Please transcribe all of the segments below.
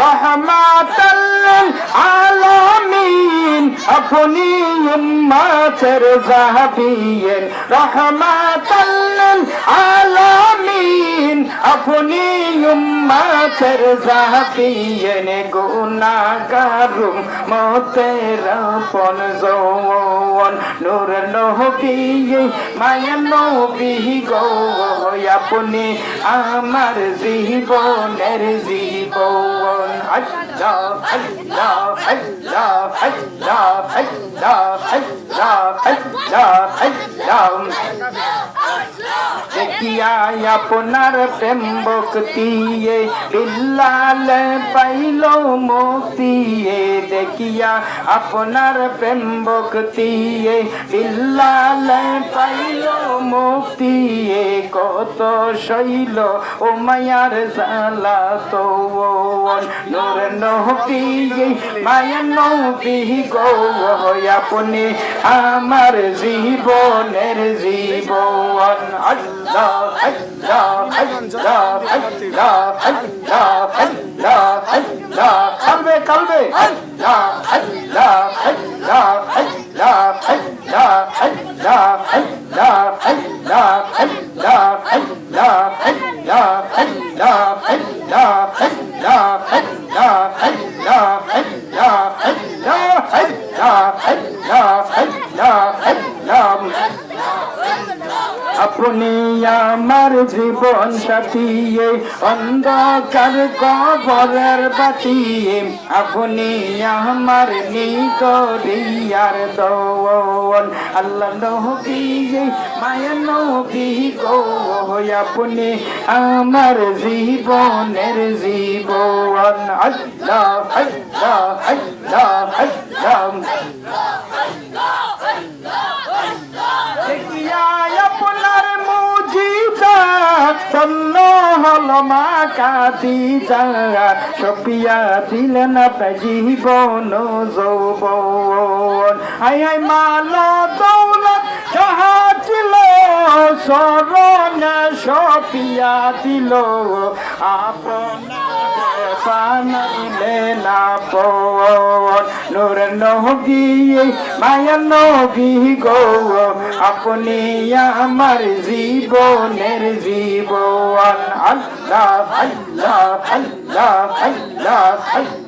রহমাতাল্লিল আলামিন আপনি উম্মতের জাহাবিয়েন রহমাতাল্লিল আলামিন আপনি উম্মতের জাহাবিয়েন গুনাহগারুম মতের আপন জওয়ান নূর নবী মায়া নবী গো আপনি আমার জীবনের জীবন আল্লাহ আল্লাহ আল্লাহ আল্লাহ আল্লাহ আল্লাহ আল্লাহ আল্লাহ দেখিয়া আপনার প্রেম ভক্তিয়ে, বিল্লাল পাইল মুক্তিয়ে দেখিয়া আপনার প্রেম ভক্তিয়ে, বিল্লাল পাইল মুক্তিয়ে কত শৈল ও মায়ার জালা তো নূর নবী মায়া নবী গো আপনি আমার জীবনের জীবন আল্লাহ আল্লাহ আল্লাহ আল্লাহ আল্লাহ আল্লাহ আল্লাহ কালবে কালবে আল্লাহ আল্লাহ আল্লাহ আল্লাহ আল্লাহ আল্লাহ আল্লাহ আল্লাহ আল্লাহ আল্লাহ আল্লাহ আল্লাহ আল্লাহ আপনি আমার জীবন সাথিয়ে অন্ধকার কবরের বাতিয়ে আপনি আমার নিকরিয়ার দৌ আল্লাহ নবী মায়া নবী গো আপনি আমার জীবনের জীবন। আল্লাহ আল্লাহ আল্লাহ আল্লাহ। ক্ষমা কাতি যারা সপিয়া ছিলেন জীবন যৌবন। আই আই, মালা দৌলত সাহা ছিল সরণ সপিয়া দিল আপনা পানাইলে না পন মায়া নবী গো, আপনি আমার জীবনের জীবন। আল্লাহ আল্লাহ আল্লাহ আল্লাহ আল্লাহ।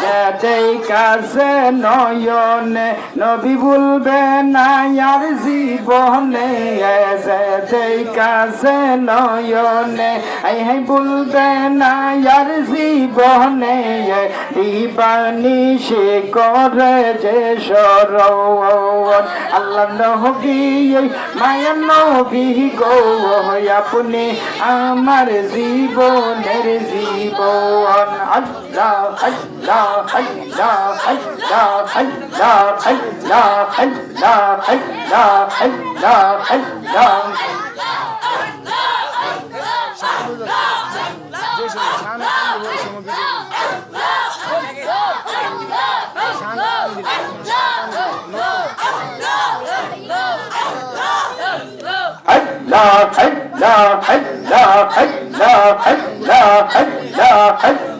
যেতে কাছে নয়নে নবী বলবে না, আর জীবনে যেতে কাছে নয়নে আই হাই বলবে না, আর জীবনে দিবানি সে করে যে সরণ আল্লাহ নবী মায়া নবী গো আপনি আমার জীবনের জীবন। আল্লাহ لا حي لا حي لا حي لا حي لا حي لا حي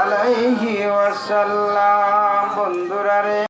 আলাইহি ওয়াসাল্লাম বন্ধুরা রে।